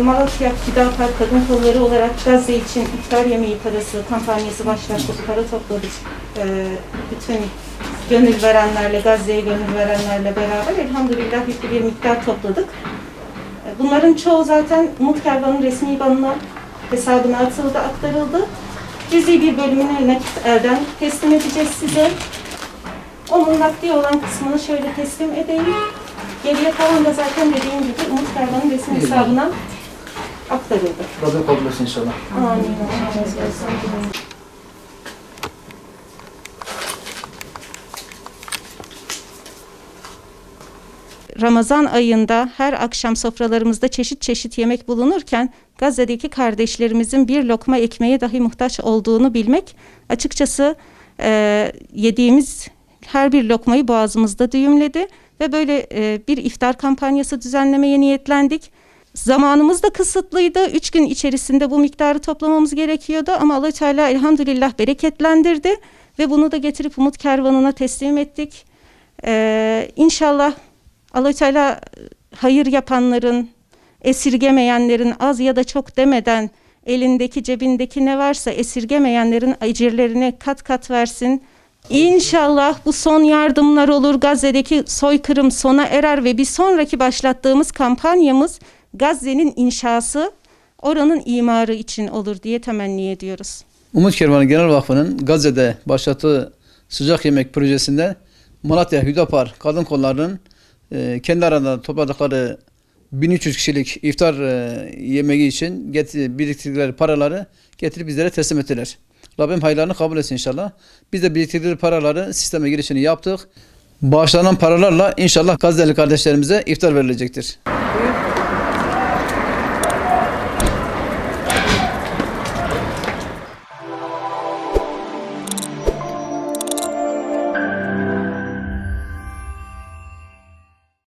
Malatya Hüdapar Kadın Kolları olarak Gazze için iftar yemeği parası kampanyası başlattık. Para topladık. Ee, bütün gönül verenlerle, Gazze'ye gönül verenlerle beraber elhamdülillah yüklü bir miktar topladık. Ee, Bunların çoğu zaten Umut Kervan'ın resmi banına hesabına atıldı, aktarıldı. Cüzi bir bölümünü nakit elden teslim edeceğiz size. Onun nakdi olan kısmını şöyle teslim edeyim. Geriye kalan da zaten dediğim gibi Umut Kervan'ın resmi hesabına aktarıldı. Kabul etsin inşallah. Amin. Allah razı olsun. Ramazan ayında her akşam sofralarımızda çeşit çeşit yemek bulunurken Gazze'deki kardeşlerimizin bir lokma ekmeğe dahi muhtaç olduğunu bilmek açıkçası e, yediğimiz her bir lokmayı boğazımızda düğümledi ve böyle e, bir iftar kampanyası düzenlemeye niyetlendik. Zamanımız da kısıtlıydı. Üç gün içerisinde bu miktarı toplamamız gerekiyordu ama allah Teala elhamdülillah bereketlendirdi ve bunu da getirip Umut Kervanı'na teslim ettik. Ee, inşallah allah Teala hayır yapanların, esirgemeyenlerin az ya da çok demeden elindeki cebindeki ne varsa esirgemeyenlerin ecirlerini kat kat versin. İnşallah bu son yardımlar olur. Gazze'deki soykırım sona erer ve bir sonraki başlattığımız kampanyamız Gazze'nin inşası, oranın imarı için olur diye temenni ediyoruz. Umut Kervanı Genel Vakfı'nın Gazze'de başlattığı sıcak yemek projesinde Malatya Hüdapar Kadın Kolları'nın e, kendi arasında topladıkları 1300 kişilik iftar e, yemeği için get- biriktirdikleri paraları getirip bizlere teslim ettiler. Rabbim hayırlarını kabul etsin inşallah. Biz de biriktirdikleri paraları sisteme girişini yaptık. Bağışlanan paralarla inşallah Gazze'li kardeşlerimize iftar verilecektir.